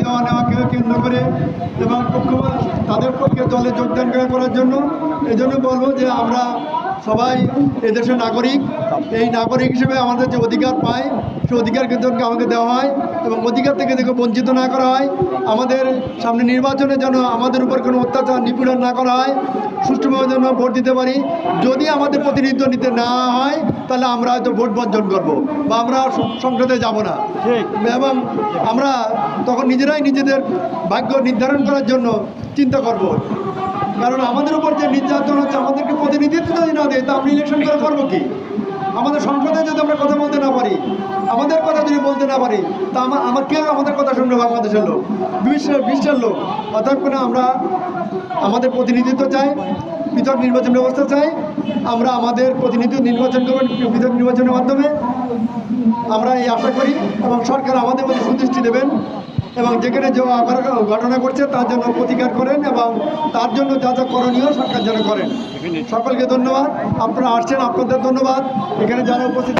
দেওয়া নেওয়াকে কেন্দ্র করে এবং পক্ষপাত তাদের পক্ষে দলে যোগদান করার জন্য, এজন্য জন্য বলব যে আমরা সবাই এদেশের নাগরিক। এই নাগরিক হিসেবে আমাদের যে অধিকার পায়, সে অধিকার কিন্তু আমাকে দেওয়া হয় এবং অধিকার থেকে দেখে বঞ্চিত না করা হয়। আমাদের সামনে নির্বাচনে যেন আমাদের উপর কোনো অত্যাচার নিপীড়ন না করা হয় সুষ্ঠুভাবে যেন ভোট দিতে পারি। যদি আমাদের প্রতিনিধিত্ব নিতে না হয় তাহলে আমরা হয়তো ভোট বর্জন করব বা আমরা সংসদে যাব না। এবং আমরা তখন নিজেরাই নিজেদের ভাগ্য নির্ধারণ করার জন্য চিন্তা করব। কারণ আমাদের উপর যে নির্যাতন হচ্ছে আমাদেরকে প্রতিনিধিত্ব যদি না দেয় তা আমরা ইলেকশন করে করব কি? আমাদের সংসদে আমরা কথা বলতে না পারি। আমাদের কথা যদি বলতে না পারি, তা কেউ আমাদের কথা শুনবে বাংলাদেশের লোক? বিশ্বের বিশ্বের লোক। অর্থাৎ করে আমরা আমাদের প্রতিনিধিত্ব চাই, পৃথক নির্বাচন ব্যবস্থা চাই। আমরা আমাদের প্রতিনিধি নির্বাচন করবেন পৃথক নির্বাচনের মাধ্যমে। আমরা এই আশা করি এবং সরকার আমাদের প্রতি সুদৃষ্টি দেবেন। এবং যেখানে যে ঘটনা করছে তার জন্য প্রতিকার করেন এবং তার জন্য যা যা করণীয় সরকার যেন করেন। সকলকে ধন্যবাদ। আপনারা আসছেন, আপনাদের ধন্যবাদ। এখানে যারা উপস্থিত